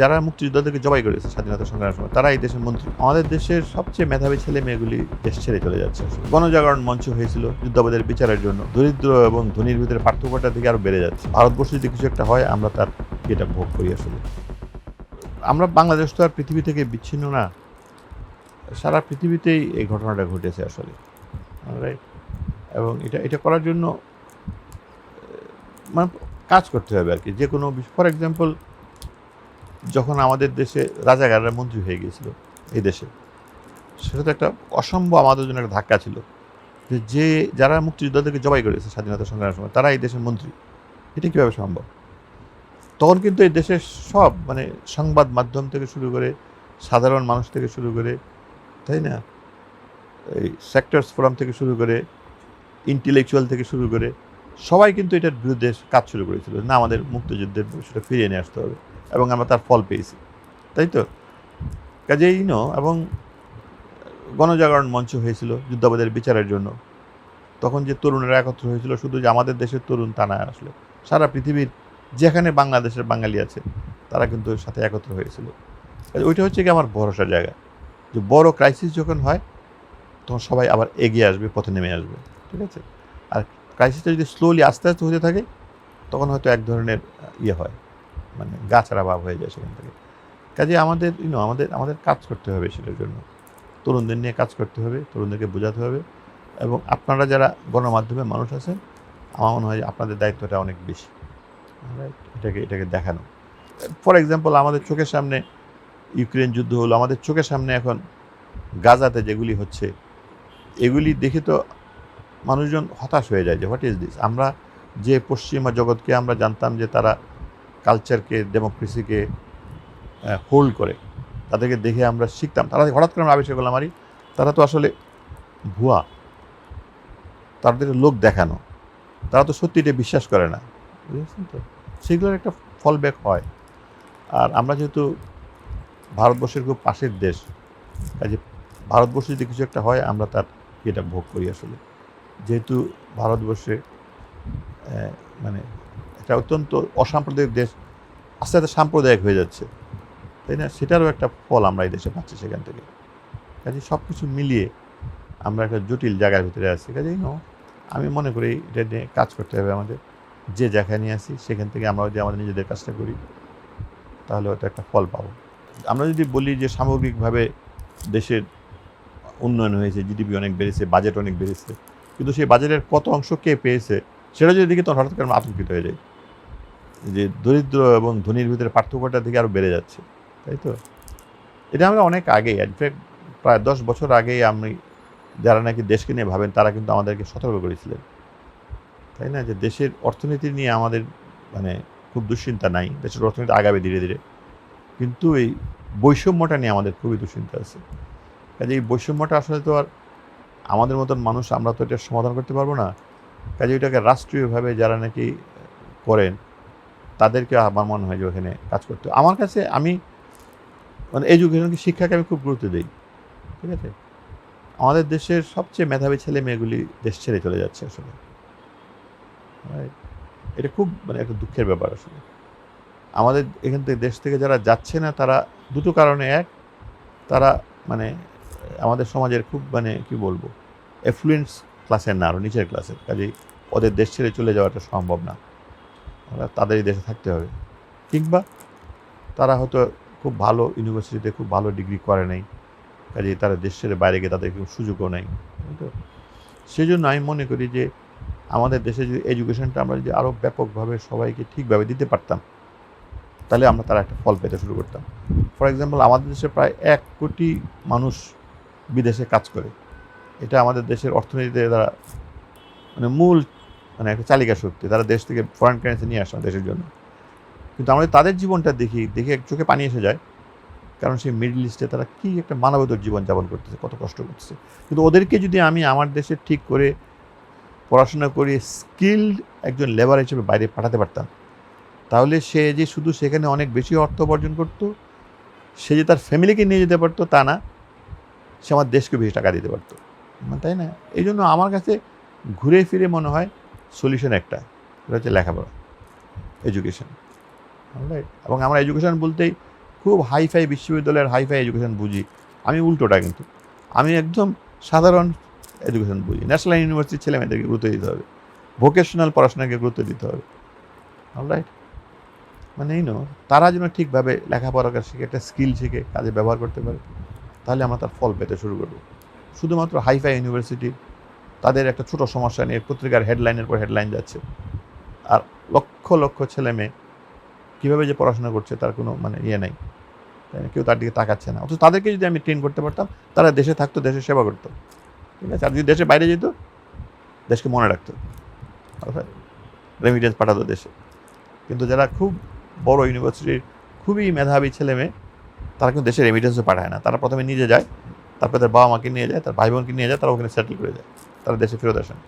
যারা মুক্তিযোদ্ধাদেরকে জবাই করেছে স্বাধীনতা সংগ্রামের সময়, তারা এই দেশের মন্ত্রী। আমাদের দেশের সবচেয়ে মেধাবী ছেলে মেয়েগুলি দেশ ছেড়ে চলে যাচ্ছে। গণজাগরণ মঞ্চ হয়েছিল যুদ্ধাপদের বিচারের জন্য। দরিদ্র এবং ধনীর ভিতরে পার্থক্যটা থেকে আরও বেড়ে যাচ্ছে। ভারতবর্ষে যদি কিছু একটা হয়, আমরা তার এটা ভোগ করি আসলে। আমরা বাংলাদেশ তো আর পৃথিবী থেকে বিচ্ছিন্ন না। সারা পৃথিবীতেই এই ঘটনাটা ঘটেছে আসলে। এবং এটা এটা করার জন্য মানে কাজ করতে হবে আর কি। যে কোনো ফর এক্সাম্পল যখন আমাদের দেশে রাজাগাররা মন্ত্রী হয়ে গিয়েছিল এই দেশে, সেটা তো একটা অসম্ভব আমাদের জন্য একটা ধাক্কা ছিল যে যে যারা মুক্তিযোদ্ধাদেরকে জবাই করেছে স্বাধীনতা সংগ্রামের সময় তারা এই দেশের মন্ত্রী। এটা কীভাবে সম্ভব? তখন কিন্তু এই দেশের সব মানে সংবাদ মাধ্যম থেকে শুরু করে, সাধারণ মানুষ থেকে শুরু করে, তাই না? এই সেক্টরস ফোরাম থেকে শুরু করে ইন্টেলেকচুয়াল থেকে শুরু করে, সবাই কিন্তু এটার বিরুদ্ধে কাজ শুরু করেছিল না, আমাদের মুক্তিযুদ্ধের সেটা ফিরিয়ে নিয়ে আসতে হবে। এবং আমরা তার ফল পেয়েছি। তাই তো? কাজেই নো, এবং গণজাগরণ মঞ্চ হয়েছিল যুদ্ধাপদের বিচারের জন্য। তখন যে তরুণেরা একত্র হয়েছিল, শুধু যে আমাদের দেশের তরুণ তা না আসলে। সারা পৃথিবীর যেখানে বাংলাদেশের বাঙালি আছে, তারা কিন্তু সাথে একত্র হয়েছিল। ওইটা হচ্ছে কি আমার ভরসার জায়গা। যে বড় ক্রাইসিস যখন হয়, তখন সবাই আবার এগিয়ে আসবে, পথে নেমে আসবে। ঠিক আছে? আর ক্রাইসিসটা যদি স্লোলি আস্তে আস্তে হতে থাকে, তখন হয়তো এক ধরনের ইয়ে হয়। মানে গাছাড়া ভাব হয়ে যায় সেখান থেকে। কাজে আমাদের ইউনো আমাদের আমাদের কাজ করতে হবে সেটার জন্য। তরুণদের নিয়ে কাজ করতে হবে, তরুণদেরকে বোঝাতে হবে এবং আপনারা যারা গণমাধ্যমে মানুষ আছেন, আমার মনে হয় আপনাদের দায়িত্বটা অনেক বেশি। এটাকে এটাকে দেখানো। ফর এক্সাম্পল আমাদের চোখের সামনে ইউক্রেন যুদ্ধ হলো, আমাদের চোখের সামনে এখন গাজাতে যেগুলি হচ্ছে, এগুলি দেখে তো মানুষজন হতাশ হয়ে যায় যে হোয়াট ইজ দিস আমরা যে পশ্চিমা জগৎকে আমরা জানতাম যে তারা কালচারকে ডেমোক্রেসিকে হোল্ড করে। তাদেরকে দেখে আমরা শিখতাম। তারা হঠাৎ করে আমরা আবিষ্কার করলাম আরই তারা তো আসলে ভুয়া। তাদের লোক দেখানো। তারা তো সত্যি এটা বিশ্বাস করে না। বুঝেছেন তো? সেগুলোর একটা ফলব্যাক হয়। আর আমরা যেহেতু ভারতবর্ষের খুব পাশের দেশ, কাজে ভারতবর্ষে যদি কিছু একটা হয়, আমরা তার এটা ভোগ করি আসলে। যেহেতু ভারতবর্ষে মানে একটা অত্যন্ত অসাম্প্রদায়িক দেশ, আস্তে আস্তে সাম্প্রদায়িক হয়ে যাচ্ছে। তাই না? সেটারও একটা ফল আমরা এই দেশে পাচ্ছি সেখান থেকে। কাজে সব কিছু মিলিয়ে আমরা একটা জটিল জায়গার ভিতরে আছি। কাজেই নো, আমি মনে করি এটা নিয়ে কাজ করতে হবে আমাদের। যে জায়গায় নিয়ে আসি, সেখান থেকে আমরা যদি আমাদের নিজেদের কাজটা করি, তাহলে হয়তো একটা ফল পাবো। আমরা যদি বলি যে সামগ্রিকভাবে দেশের উন্নয়ন হয়েছে, জিডিপি অনেক বেড়েছে, বাজেট অনেক বেড়েছে, কিন্তু সেই বাজেটের কত অংশ কে পেয়েছে, সেটা যদি দেখি তখন হঠাৎ করে আমরা আতঙ্কিত হয়ে যাই। যে দরিদ্র এবং ধনীর ভিতরে পার্থক্যটা দিকে আরও বেড়ে যাচ্ছে, তাই তো? এটা আমরা অনেক আগেই ইনফ্যাক্ট প্রায় দশ বছর আগেই আমি, যারা নাকি দেশকে নিয়ে ভাবেন, তারা কিন্তু আমাদেরকে সতর্ক করেছিলেন। তাই না? যে দেশের অর্থনীতি নিয়ে আমাদের মানে খুব দুশ্চিন্তা নাই, দেশের অর্থনীতি আগাবে ধীরে ধীরে। কিন্তু এই বৈষম্যটা নিয়ে আমাদের খুবই দুশ্চিন্তা আছে। কাজে এই বৈষম্যটা আসলে তো আর আমাদের মতন মানুষ, আমরা তো এটা সমাধান করতে পারব না। কাজে এটাকে রাষ্ট্রীয়ভাবে যারা নাকি করেন তাদেরকে আমার মনে হয় যে ওখানে কাজ করতে আমার কাছে আমি মানে এডুকেশনকে শিক্ষাকে আমি খুব গুরুত্ব দিই, ঠিক আছে? আমাদের দেশের সবচেয়ে মেধাবী ছেলে মেয়েগুলি দেশ ছেড়ে চলে যাচ্ছে আসলে। এটা খুব মানে একটা দুঃখের ব্যাপার আসলে। আমাদের এখান থেকে, দেশ থেকে যারা যাচ্ছে না, তারা দুটো কারণে এক, তারা মানে আমাদের সমাজের খুব মানে কি বলব এফ্লুয়েন্স ক্লাসের না আরও নিচের ক্লাসের কাজেই ওদের দেশ ছেড়ে চলে যাওয়াটা সম্ভব না। ওরা তাদেরই দেশে থাকতে হবে। কিংবা তারা হয়তো খুব ভালো ইউনিভার্সিটিতে খুব ভালো ডিগ্রি করে নাই কাজে তারা দেশ ছেড়ে বাইরে গিয়ে তাদের কোনো সুযোগও নেই। তো সেই জন্য আমি মনে করি যে আমাদের দেশে যদি এডুকেশনটা আমরা যদি আরও ব্যাপকভাবে সবাইকে ঠিকভাবে দিতে পারতাম, তাহলে আমরা তারা একটা ফল পেতে শুরু করতাম। ফর এক্সাম্পল আমাদের দেশে প্রায় এক কোটি মানুষ বিদেশে কাজ করে। এটা আমাদের দেশের অর্থনীতিতে তারা মানে মূল মানে একটা চালিকা শক্তি, তারা দেশ থেকে ফরেন কারেন্সি নিয়ে আসে দেশের জন্য। কিন্তু আমরা তাদের জীবনটা দেখি, দেখে চোখে পানি এসে যায়, কারণ সেই মিডল ইস্টে তারা কী একটা মানবতর জীবন যাপন করতেছে, কত কষ্ট করতেছে। কিন্তু ওদেরকে যদি আমি আমার দেশে ঠিক করে পড়াশোনা করে স্কিল্ড একজন লেবার হিসেবে বাইরে পাঠাতে পারতাম, তাহলে সে যে শুধু সেখানে অনেক বেশি অর্থ উপার্জন করতো, সে যে তার ফ্যামিলিকে নিয়ে যেতে পারতো, তা না, সে আমার দেশকে বেশি টাকা দিতে পারতো। মানে তাই না? এই জন্য আমার কাছে ঘুরে ফিরে মনে হয় সলিউশন একটা সেটা হচ্ছে লেখাপড়া, এডুকেশন। এবং আমরা এডুকেশন বলতেই খুব হাইফাই বিশ্ববিদ্যালয়ের হাইফাই এডুকেশন বুঝি। আমি উল্টোটা কিন্তু, আমি একদম সাধারণ এডুকেশন বুঝি। ন্যাশনাল ইউনিভার্সিটির ছেলে মেয়েদেরকে গুরুত্ব দিতে হবে ভোকেশনাল পড়াশোনাকে গুরুত্ব দিতে হবে। রাইট মানে এই নো, তারা যেন ঠিকভাবে লেখাপড়াকে শিখে, একটা স্কিল শিখে, কাজে ব্যবহার করতে পারে, তাহলে আমরা তার ফল পেতে শুরু করব। শুধুমাত্র হাইফাই ইউনিভার্সিটি তাদের একটা ছোট সমস্যা নিয়ে পত্রিকার হেডলাইনের পর হেডলাইন যাচ্ছে। আর লক্ষ লক্ষ ছেলে মেয়ে কীভাবে যে পড়াশোনা করছে তার কোনো মানে ইয়ে নাই। কেউ তার দিকে তাকাচ্ছে না। অথচ তাদেরকে যদি আমি ট্রেন করতে পারতাম, তারা দেশে থাকতো, দেশের সেবা করতো। ঠিক আছে? আর যদি দেশে বাইরে যেত, দেশকে মনে রাখতো। রেমিটেন্স পাঠাতো দেশে। কিন্তু যারা খুব বড় ইউনিভার্সিটির খুবই মেধাবী ছেলে মেয়ে, তারা কিন্তু দেশে রেমিটেন্সও পাঠায় না। তারা প্রথমে নিজে যায়, তারপরে তার বাবা মাকে নিয়ে যায়, তার ভাই বোনকে নিয়ে যায়, তারা ওখানে সেটেল করে যায় তারা দেশে ফেরত আসেন।